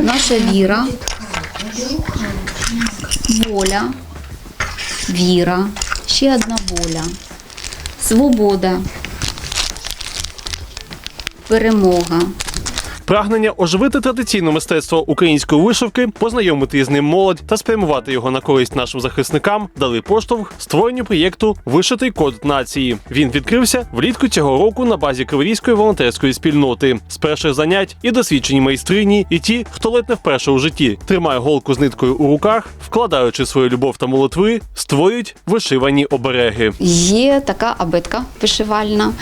наша віра, воля, віра, ще одна воля, свобода, перемога. Прагнення оживити традиційне мистецтво української вишивки, познайомити з ним молодь та спрямувати його на користь нашим захисникам дали поштовх створенню проєкту Вишитий код нації. Він відкрився влітку цього року на базі Криворізької волонтерської спільноти. З перших занять і досвідчені майстрині, і ті, хто ледь не вперше у житті тримає голку з ниткою у руках, вкладаючи свою любов та молитви, створюють вишивані обереги. Є така абетка вишивальна,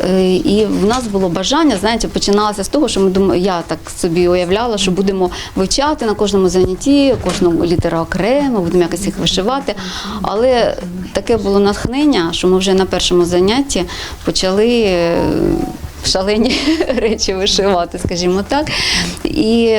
е, і в нас було бажання, знаєте, починалося з того, що ми думали, я так собі уявляла, що будемо вивчати на кожному занятті, кожному літера окремо, будемо якось їх вишивати. Але таке було натхнення, що ми вже на першому занятті почали. е, Шалені речі вишивати, скажімо так. І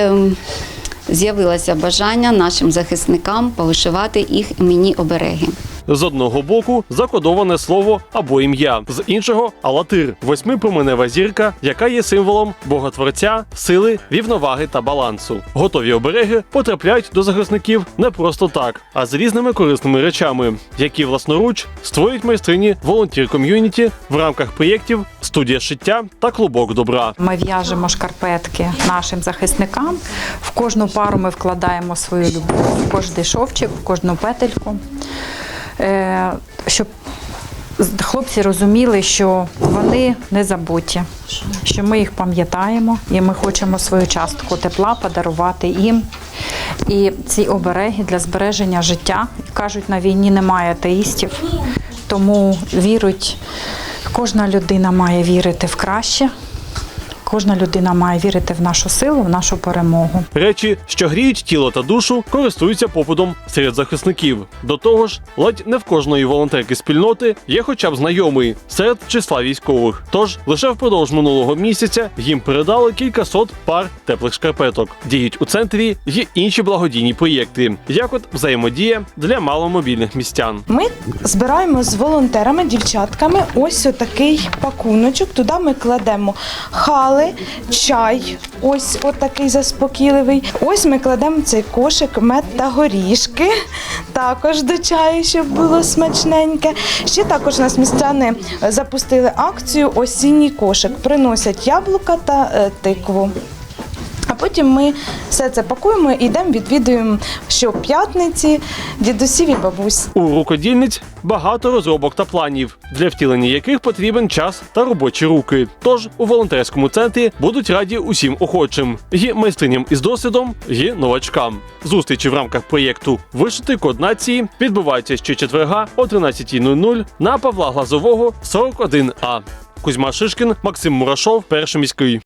з'явилося бажання нашим захисникам повишивати їх іменні обереги. З одного боку закодоване слово або ім'я, з іншого алатир, восьмипроменева зірка, яка є символом боготворця, сили, рівноваги та балансу. Готові обереги потрапляють до захисників не просто так, а з різними корисними речами, які власноруч створюють майстрині волонтір ком'юніті в рамках проєктів студія шиття та клубок добра. Ми в'яжемо шкарпетки нашим захисникам. В кожну пару ми вкладаємо свою любов, в кожний шовчик, в кожну петельку, щоб хлопці розуміли, що вони не забуті, що ми їх пам'ятаємо і ми хочемо свою частку тепла подарувати їм. І ці обереги для збереження життя. Кажуть, на війні немає атеїстів, тому вірують, кожна людина має вірити в краще. Кожна людина має вірити в нашу силу, в нашу перемогу. Речі, що гріють тіло та душу, користуються попитом серед захисників. До того ж, ледь не в кожної волонтерки спільноти є хоча б знайомий серед числа військових. Тож лише впродовж минулого місяця їм передали кількасот пар теплих шкарпеток. Діють у центрі й інші благодійні проєкти, як от взаємодія для маломобільних містян. Ми збираємо з волонтерами, дівчатками ось отакий пакуночок. Туди ми кладемо хали, чай, ось отакий заспокійливий. Ось ми кладемо цей кошик мед та горішки, також до чаю, щоб було смачненьке. Ще також нас містяни запустили акцію Осінній кошик. Приносять яблука та е, тикву. Потім ми все це пакуємо і йдемо, відвідуємо щоп'ятниці дідусів і бабусь. У рукодільниць багато розробок та планів, для втілення яких потрібен час та робочі руки. Тож у волонтерському центрі будуть раді усім охочим, і майстриням із досвідом, і новачкам. Зустрічі в рамках проєкту Вишитий код нації відбуваються щочетверга о 13.00 на Павла Глазового 41А. Кузьма Шишкін, Максим Мурашов, перший міський.